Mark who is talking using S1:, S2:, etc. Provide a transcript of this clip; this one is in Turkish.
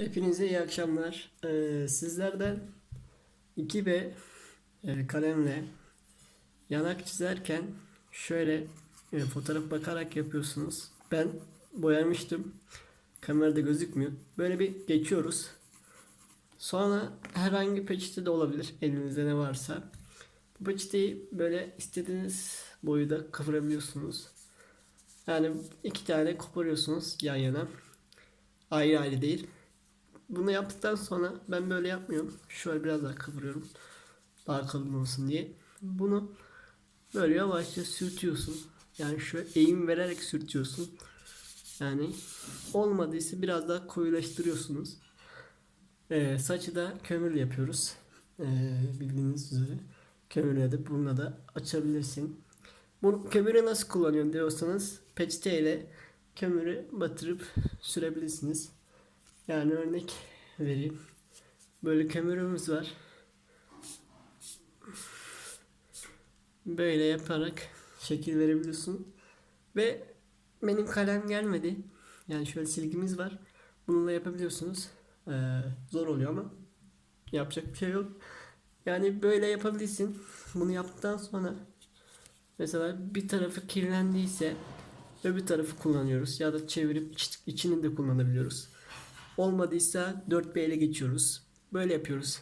S1: Hepinize iyi akşamlar. Ee, sizlerden 2B e, kalemle yanak çizerken şöyle e, fotoğraf bakarak yapıyorsunuz. Ben boyamıştım. Kamerada gözükmüyor. Böyle bir geçiyoruz. Sonra herhangi peçete de olabilir elinizde ne varsa. Bu peçeteyi böyle istediğiniz boyuda kıvırabiliyorsunuz. Yani iki tane koparıyorsunuz yan yana. Ayrı ayrı değil. Bunu yaptıktan sonra ben böyle yapmıyorum. Şöyle biraz daha kıvırıyorum. Daha kalın olsun diye. Bunu böyle yavaşça sürtüyorsun. Yani şöyle eğim vererek sürtüyorsun. Yani olmadıysa biraz daha koyulaştırıyorsunuz. Ee, saçı da kömürle yapıyoruz. Ee, bildiğiniz üzere. Kömürle de bununla da açabilirsin. Bu kömürü nasıl kullanıyorum diyorsanız peçeteyle kömürü batırıp sürebilirsiniz. Yani örnek vereyim. Böyle kömürümüz var. Böyle yaparak şekil verebiliyorsun. Ve benim kalem gelmedi. Yani şöyle silgimiz var. Bununla yapabiliyorsunuz. Ee, zor oluyor ama yapacak bir şey yok. Yani böyle yapabilirsin. Bunu yaptıktan sonra mesela bir tarafı kirlendiyse öbür tarafı kullanıyoruz. Ya da çevirip iç- içini de kullanabiliyoruz. Olmadıysa 4B ile geçiyoruz. Böyle yapıyoruz.